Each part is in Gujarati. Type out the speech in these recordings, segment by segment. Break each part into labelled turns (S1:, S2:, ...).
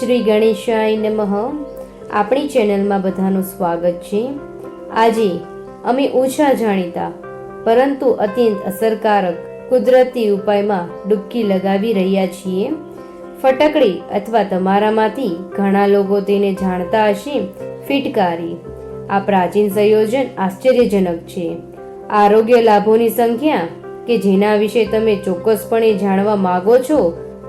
S1: શ્રી ગણેશાય નમઃ. આપણી ચેનલમાં બધાનું સ્વાગત છે. આજે અમે ઓછા જાણીતા, પરંતુ અત્યંત અસરકારક, કુદરતી ઉપાયમાં ડૂબકી લગાવી રહ્યા છીએ. ફટકડી અથવા તમારામાંથી ઘણા લોકો તેને જાણતા હશે. ફિટકારી. આ પ્રાચીન સંયોજન આશ્ચર્યજનક છે. આરોગ્ય લાભોની સંખ્યા, કે જેના વિશે તમે ચોક્કસપણે જાણવા માગો છો,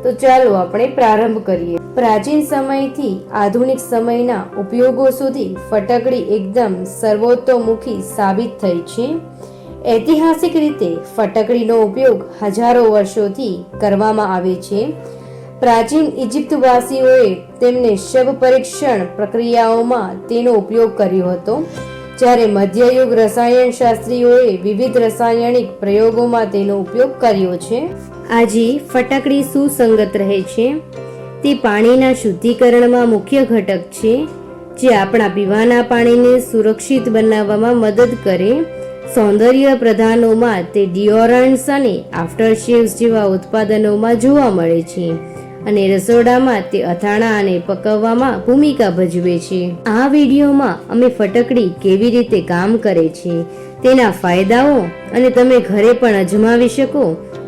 S1: તો ચાલો આપણે પ્રારંભ કરીએ. પ્રાચીન સમયથી આધુનિક સમયના ઉપયોગો સુધી ફટકડી એકદમ સર્વોત્તોમુખી સાબિત થઈ છે. ઐતિહાસિક રીતે ફટકડીનો ઉપયોગ હજારો વર્ષોથી કરવામાં આવે છે. પ્રાચીન ઇજિપ્તવાસીઓએ તેમને શબ પરીક્ષણ પ્રક્રિયાઓમાં તેનો ઉપયોગ કર્યો હતો. જ્યારે મધ્યયુગ રસાયણશાસ્ત્રીઓએ વિવિધ રાસાયણિક પ્રયોગોમાં તેનો ઉપયોગ કર્યો છે. આજે ફટાકડી સુસંગત રહે છે. તે પાણીના શુદ્ધિકરણમાં મુખ્ય ઘટક છે, જે આપણા પીવાના પાણીને સુરક્ષિત બનાવવામાં મદદ કરે. સૌંદર્ય પ્રધાનોમાં તે ડિયોરન્ટ્સ અને આફ્ટર શેવ્સ જેવા ઉત્પાદનોમાં જોવા મળે છે અને રસોડામાં તે અથાણા અને પકવવામાં ભૂમિકા ભજવે છે. આ વિડીયોમાં અમે ફટકડી કેવી રીતે કામ કરે છે, તેના ફાયદાઓ અને તમે ઘરે પણ અજમાવી શકો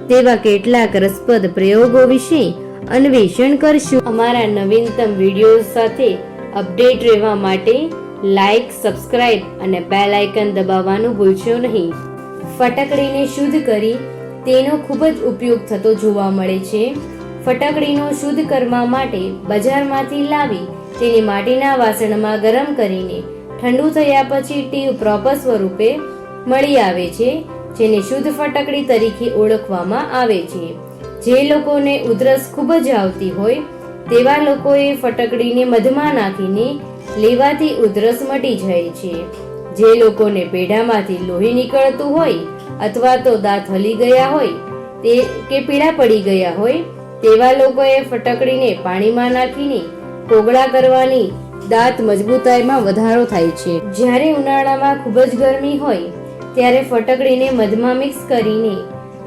S1: તેવા કેટલાક રસપ્રદ પ્રયોગો વિશે અન્વેષણ કરશું. અમારા નવીનતમ વીડિયો સાથે અપડેટ રહેવા માટે લાઇક સબસ્ક્રાઇબ અને બેલ આઇકન દબાવવાનું ભૂલશો નહીં. ફટકડીને શુદ્ધ કરી તેનો ખૂબ જ ઉપયોગ થતો જોવા મળે છે. ફટકડીનો શુદ્ધ કરવા માટે બજારમાંથી લાવી તેને માટીના વાસણમાં ગરમ કરીને ઠંડુ થયા પછી ટીવ પ્રોપર સ્વરૂપે મળી આવે છે, જેને શુદ્ધ ફટકડી તરીકે ઓળખવામાં આવે છે. જે લોકોને ઉધરસ ખૂબ જ આવતી હોય, તેવા લોકોએ ફટકડીને મધમાં નાખીને લેવાથી ઉધરસ મટી જાય છે. જે લોકોને પેઢામાંથી લોહી નીકળતું હોય અથવા તો દાંત હલી ગયા હોય, તે કે પીળા પડી ગયા હોય, તેવા લોકોએ ફટકડીને પાણીમાં નાખીને કોગળા કરવાની દાંત મજબૂતાઈમાં વધારો થાય છે. જ્યારે ઉનાળામાં ખૂબ જ ગરમી હોય, ત્યારે ફટકડીને મધમાં મિક્સ કરીને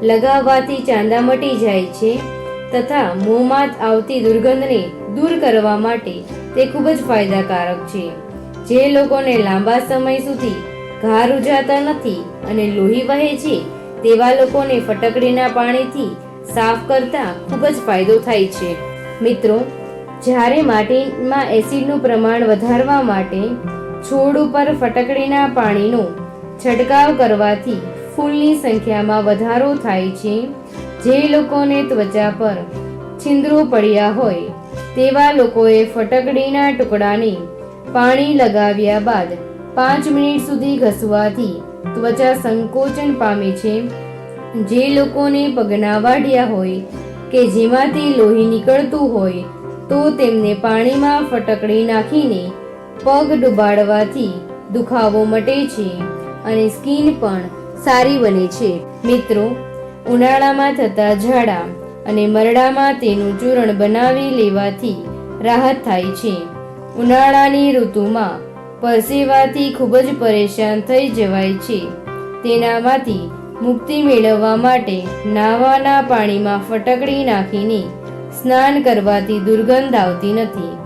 S1: લગાવવાથી ચાંદા મટી જાય છે તથા મોંમાં આવતી દુર્ગંધને દૂર કરવા માટે તે ખૂબ જ ફાયદાકારક છે. જે લોકોને લાંબા સમય સુધી ઘા રૂજાતા નથી અને લોહી વહે છે, તેવા લોકોને ફટકડીના પાણીથી સાફ કરતા ખૂબ જ ફાયદો થાય છે. મિત્રો, જ્યારે માટીમાં એસિડનું પ્રમાણ વધારવા માટે છોડ ઉપર ફટકડીના પાણીનો છંટકાવ કરવાથી ફૂલની સંખ્યામાં વધારો થાય છે. જે લોકોને ત્વચા પર છિંદરો પડ્યા હોય, તેવા લોકોએ ફટકડીના ટુકડાને પાણી લગાવ્યા બાદ પાંચ મિનિટ સુધી ઘસવાથી ત્વચા સંકોચન પામે છે. જે લોકોને પગના વાઢ્યા હોય કે જેમાંથી લોહી નીકળતું હોય, તો તેમને પાણીમાં ફટકડી નાખીને પગ ડુબાડવાથી દુખાવો મટે છે અને સ્કિન પણ સારી બને છે. મિત્રો, ઉનાળામાં થતા ઝાડા અને મરડામાં તેનું ચૂર્ણ બનાવી લેવાથી રાહત થાય છે. ઉનાળાની ઋતુમાં પરસેવાથી ખૂબ જ પરેશાન થઈ જવાય છે. તેનામાંથી મુક્તિ મેળવવા માટે નાવાના પાણીમાં ફટકડી નાખીને સ્નાન કરવાથી દુર્ગંધ આવતી નથી.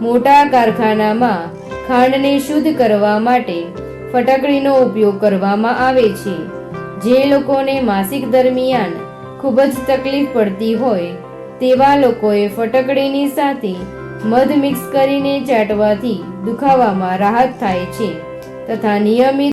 S1: મોટા કારખાનામાં ખાંડને શુદ્ધ કરવા માટે ફટકડીનો ઉપયોગ કરવામાં આવે છે. જે લોકોને માસિક દરમિયાન ખૂબ જ તકલીફ પડતી હોય, તેવા લોકોએ ફટકડીની સાથે મધ મિક્સ કરીને ચાટવાથી દુખાવામાં રાહત થાય છે તથા નિયમિત